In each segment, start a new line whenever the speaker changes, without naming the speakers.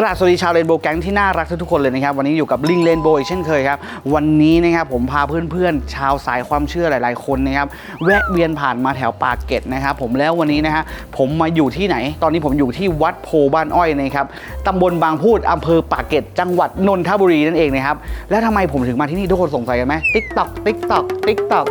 กราบสวัสดีชาวเรนโบว์แก๊งที่น่ารักทุกๆคนเลยนะครับวันนี้อยู่กับลิงเรนโบว์อีกเช่นเคยครับวันนี้นะครับผมพาเพื่อนๆชาวสายความเชื่อหลาย ๆคนนะครับแวะเวียนผ่านมาแถวปากเกร็ดนะครับผมแล้ววันนี้นะฮะผมมาอยู่ที่ไหน ตอนนี้ผมอยู่ที่วัดโพบ้านอ้อยนะครับตำบลบางพูดอำเภอปากเกร็ดจังหวัดนนทบุรีนั่นเองนะครับแล้วทำไมผมถึงมาที่นี่ทุกคนสงสัยกันไหมติ๊กตอกติ๊กตอกติ๊กตอก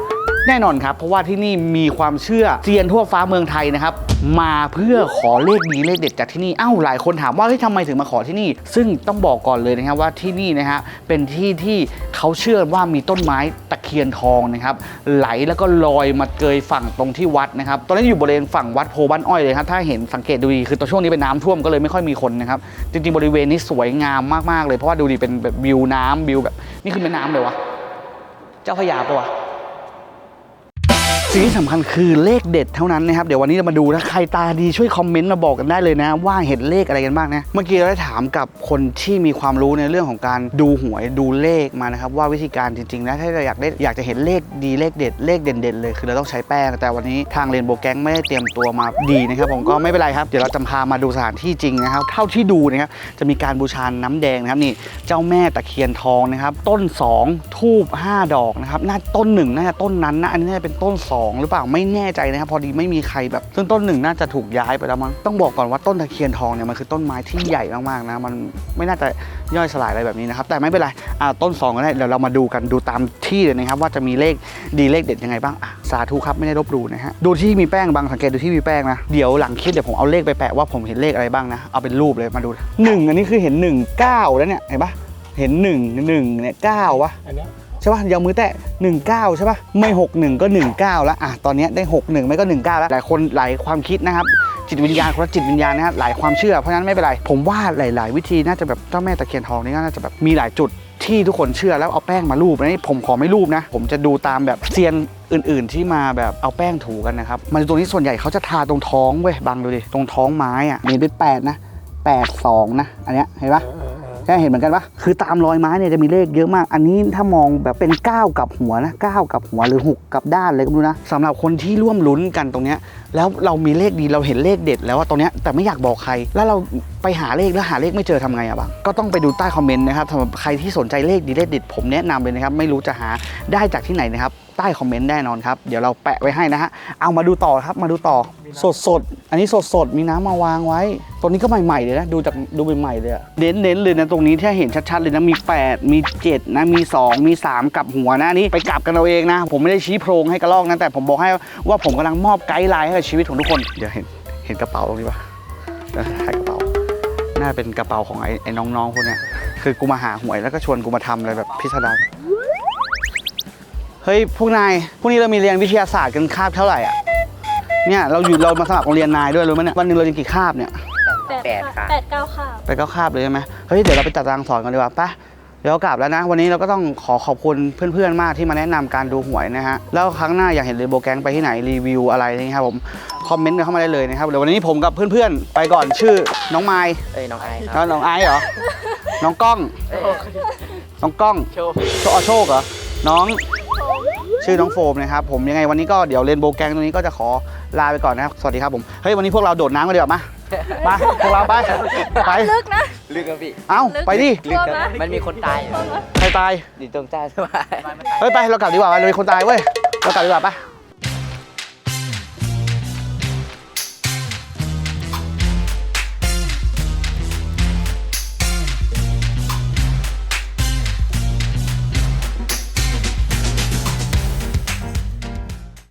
แน่นอนครับ เพราะว่าที่นี่มีความเชื่อเซียนทั่วฟ้าเมืองไทยนะครับ มาเพื่อขอเลขดีเลขเด็ดจากที่นี่เอ้าหลายคนถามว่าเฮ้ยทำไมถึงมาขอที่นี่ ซึ่งต้องบอกก่อนเลยนะครับว่าที่นี่นะฮะเป็นที่ที่เขาเชื่อว่ามีต้นไม้ตะเคียนทองนะครับ ไหลแล้วก็ลอยมาเกยฝั่งตรงที่วัดนะครับ ตอนนี้อยู่บริเวณฝั่งวัดโพบ้านอ้อยเลยครับถ้าเห็นสังเกตดูดีคือตอนช่วงนี้เป็นน้ำท่วมก็เลยไม่ค่อยมีคนนะครับจริงๆบริเวณนี้สวยงามมากๆเลยเพราะว่าดูดีเป็นแบบวิวน้ำวิวแบบนี่คือแม่น้ำเลยวะเจ้าพระยาปะวะ สิ่งที่สำคัญคือเลขเด็ดเท่านั้นนะครับ เดี๋ยววันนี้เรามาดูนะใครตาดีช่วยคอมเมนต์มาบอกกันได้เลยนะ ว่าเห็นเลขอะไรกันบ้างนะ เมื่อกี้เราได้ถามกับคนที่มีความรู้ในเรื่องของการดูหวยดูเลขมานะครับ ว่าวิธีการจริงๆนะถ้าเราอยากได้อยากจะเห็นเลขดีเลขเด็ดเลขเด่นๆเลยคือเราต้องใช้แป้ง แต่วันนี้ทางเรนโบว์แก๊งไม่ได้เตรียมตัวมาดีนะครับผมก็ไม่เป็นไรครับเดี๋ยวเราจะพามาดูสถานที่จริงนะครับ เท่าที่ดูนะครับจะมีการบูชาน้ำแดงนะครับนี่เจ้าแม่ตะเคียนทองนะครับต้น 2 ทูบ5ดอกนะครับน่าต้นหนึ่งน่าจะต้นนั้นนะอันนี้น่าจะเป็นต้น 2หรือเปล่าไม่แน่ใจนะครับพอดีไม่มีใครแบบซึ่งต้นหนึ่งน่าจะถูกย้ายไปแล้วมั้งต้องบอกก่อนว่าต้นตะเคียนทองเนี่ยมันคือต้นไม้ที่ใหญ่มากๆนะมันไม่น่าจะย่อยสลายอะไรแบบนี้นะครับแต่ไม่เป็นไรอ่าต้น2ก็ได้เดี๋ยวเรามาดูกันดูตามที่เลยนะครับว่าจะมีเลขดีเลขเด็ดยังไงบ้างอะสาธุครับไม่ได้ลบหลู่นะฮะดูที่มีแป้งบางสังเกตดูที่มีแป้งนะเดี๋ยวหลังคลิปเดี๋ยวผมเอาเลขไปแปะว่าผมเห็นเลขอะไรบ้างนะเอาเป็นรูปเลยมาดูหนึ่งอันนี้คือเห็นหนึ่งเก้าแล้วเนี่ยเห็นปะเห็นหนึ่งหนึ่งเนี่ยเก้าวะ
อันเนี้ย
ใช่ป่ะยาวมือแตะ19 ใช่ป่ะไม่ 61 ก็ 19 แล้วอะตอนนี้ได้ 61 ไม่ก็ 19 แล้วหลายคนหลายความคิดนะครับจิตวิญญาณคนละจิตวิญญาณนะฮะหลายความเชื่อเพราะฉะนั้นไม่เป็นไร ผมว่าหลาย ๆ วิธีน่าจะแบบเจ้าแม่ตะเคียนทองนี่ก็น่าจะแบบมีหลายจุดที่ทุกคนเชื่อแล้วเอาแป้งมารูปนะนี่ผมขอไม่รูปนะ ผมจะดูตามแบบเซียนอื่น ๆ ที่มาแบบเอาแป้งถูกันนะครับมันตรงนี้ส่วนใหญ่เขาจะทาตรงท้องเว้ยบังดูดิตรงท้องไม้อะมีเป็นแปดนะแปดสองนะอันเนี้ยเห็นปะ ใช่เห็นเหมือนกันปะคือตามรอยไม้เนี่ยจะมีเลขเยอะมาก อันนี้ถ้ามองแบบเป็น 9 กับหัวนะ9กับหัวหรือ 6 กับด้านเลยก็รู้นะสำหรับคนที่ร่วมลุ้นกันตรงเนี้ยแล้วเรามีเลขดีเราเห็นเลขเด็ดแล้วว่าตรงเนี้ยแต่ไม่อยากบอกใคร แล้วเราไปหาเลขแล้วหาเลขไม่เจอทำไงอะบังก็ต้องไปดูใต้คอมเมนต์นะครับสำหรับใครที่สนใจเลขดีเลขเด็ดผมแนะนำเลยนะครับไม่รู้จะหาได้จากที่ไหนนะครับใต้คอมเมนต์แน่นอนครับเดี๋ยวเราแปะไว้ให้นะฮะเอามาดูต่อครับมาดูต่อสดสดอันนี้สดสดมีน้ำมาวางไว้ ตัวนี้ก็ใหม่ๆเลยนะ ดูจากดูใหม่ๆเลยอะเน้นๆเลยนะตรงนี้ที่เห็นชัดๆเลยนะมี 8 มี 7 นะมี 2 มี 3กลับหัวนะนี่ไปกลับกันเอาเองนะ ผมไม่ได้ชี้โพรงให้กระลอกนะแต่ผมบอกให้ว่าผมกำลังมอบไกด์ไลน์ให้กับชีวิตของทุกคนเดี๋ยวเห็นเห็นกระเป๋าตรงนี้ปะเดี๋ยวถ่ายกระเป๋าน่าเป็นกระเป๋าของไอ้ไอ้น้องๆพวกเนี้ยคือกูมาหาหวยแล้วก็ชวนกูมาทำอะไรแบบพิสดารเฮ้ยพวกนายพวกนี้เรามีเรียนวิทยาศาสตร์กันคาบเท่าไหร่อะเนี่ยเราอยู่เรามาสมัครโรงเรียนนายด้วยรู้ไหมเนี่ยวันหนึ่งเราเรียนกี่คาบเนี่ย
แปดค่ะ แปดเก้าค่ะ
ไปก็คาบเลยใช่ไหมเฮ้ย เดี๋ยวเราไปจัดตารางสอนกันดีกว่าปะเดี๋ยวกลับแล้วนะ วันนี้เราก็ต้องขอขอบคุณเพื่อนๆ มากที่มาแนะนำการดูหวยนะฮะ แล้วครั้งหน้าอยากเห็นเรนโบว์แก๊งไปที่ไหนรีวิวอะไรนี่ครับผม คอมเมนต์กันเข้ามาได้เลยนะครับ เดี๋ยววันนี้ผมกับเพื่อนๆ ไปก่อนชื่อน้องไมล์
เอ้ยน้องไอค
แล้
รับ
วน้องไอซ์เหรอ น้องก้อง
เอ้ย
น้องก้อง
โชว์
โชคโชคเหรอ น้องชื่อน้องโฟมนะครับผมยังไงวันนี้ก็เดี๋ยวเรนโบว์แก๊งตรงนี้ก็จะขอลาไปก่อนนะครับ สวัสดีครับผม เฮ้ย วันนี้พวกเราโดดน้ำกันดีกว่ามา มาพวกเราไปไป
ลึกนะ
ลึกครับพี่
เอ้าไปดิ
ลึกค
กลัว
รับ
ไหม
มันมีคนตายอยู่
ใครตาย
อยู่ตรงใต้สบาย
เฮ้ยไปเรากลับดีกว่าเรามีคนตายเว้ยเรากลับดีกว่าปะ